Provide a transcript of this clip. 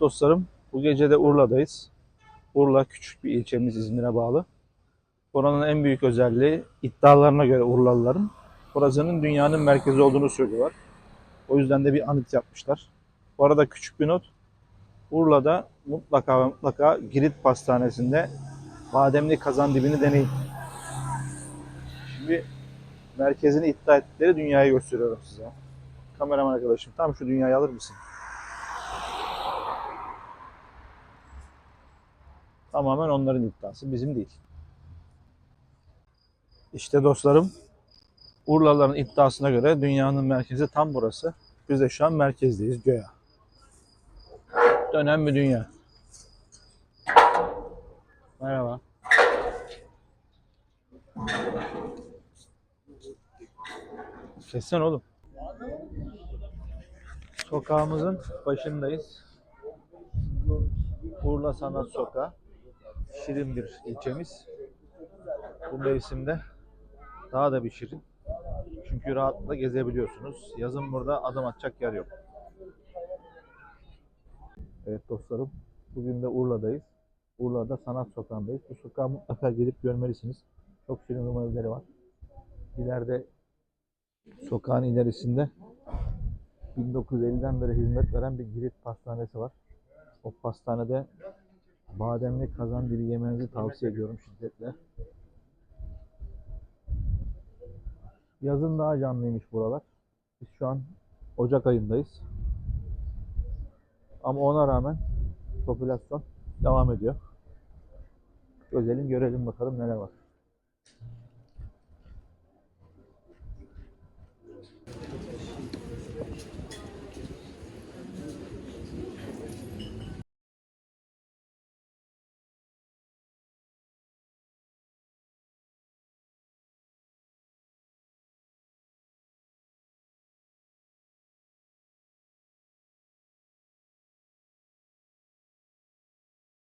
dostlarım, bu gece de Urla'dayız. Urla küçük bir ilçemiz İzmir'e bağlı. Buranın en büyük özelliği iddialarına göre Urlalıların burasının dünyanın merkezi olduğunu söylüyorlar. O yüzden de bir anıt yapmışlar. Bu arada küçük bir not. Urla'da mutlaka ve mutlaka Girit Pastanesi'nde bademli kazan dibini deneyin. Şimdi merkezini iddia ettikleri dünyayı gösteriyorum size. Kameraman arkadaşım tam şu dünyayı alır mısın? Tamamen onların iddiası, bizim değil. İşte dostlarım, Urlalıların iddiasına göre dünyanın merkezi tam burası. Biz de şu an merkezdeyiz, göya. Dönen bir dünya. Merhaba. Seslen oğlum. Sokağımızın başındayız. Urla Sanat Sokağı. Şirin bir ilçemiz. Bu mevsimde daha da bir şirin. Çünkü rahatlıkla gezebiliyorsunuz. Yazın burada adım atacak yer yok. Evet dostlarım, bugün de Urla'dayız. Urla'da Sanat Sokağı'ndayız. Bu sokağa mutlaka gelip görmelisiniz. Çok şirin Rum evleri var. İleride sokağın ilerisinde 1950'den beri hizmet veren bir Girit pastanesi var. O pastanede bademli kazan dibi yemenizi tavsiye ediyorum şiddetle. Yazın daha canlıymış buralar. Biz şu an Ocak ayındayız. Ama ona rağmen popülasyon devam ediyor. Gözelim görelim bakalım neler var.